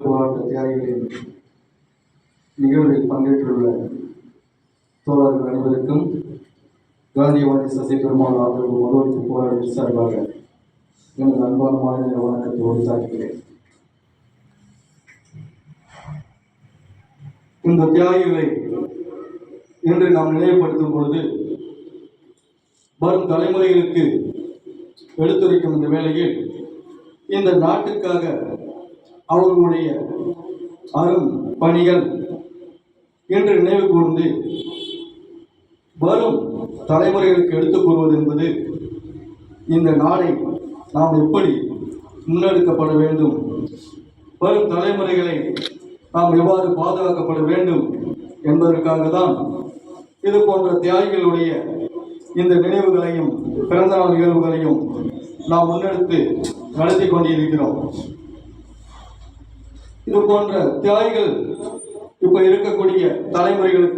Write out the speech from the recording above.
போராட்ட தியாகிகளின் நிகழ்வில் பங்கேற்றுள்ள தோழர்கள் அனைவருக்கும் காந்தியவாதி சசி பெருமாள் ஆதரவு ஒருவருக்கு போராடி சார்பாக எனது அன்பான மாநில வணக்கத்தை உரித்தாக்குகிறேன் இந்த தியாகிகளை இன்று நாம் நினைவுபடுத்தும் பொழுது வரும் தலைமுறைகளுக்கு எடுத்துரைக்கும் இந்த வேளையில் இந்த நாட்டுக்காக அவர்களுடைய அரும் பணிகள் என்று நினைவு கூர்ந்து வரும் தலைமுறைகளுக்கு எடுத்துக் கூறுவது என்பது இந்த நாடை நாம் எப்படி முன்னெடுக்கப்பட வேண்டும்? வரும் தலைமுறைகளை நாம் எவ்வாறு பாதுகாக்கப்பட வேண்டும் என்பதற்காக தான் இது போன்ற தியாகிகளுடைய இந்த நினைவுகளையும் பிறந்தநாள் நிகழ்வுகளையும் நாம் முன்னெடுத்து நடத்தி கொண்டிருக்கிறோம். இது போன்ற தியாகிகள் இப்ப இருக்கக்கூடிய தலைமுறைகளுக்கு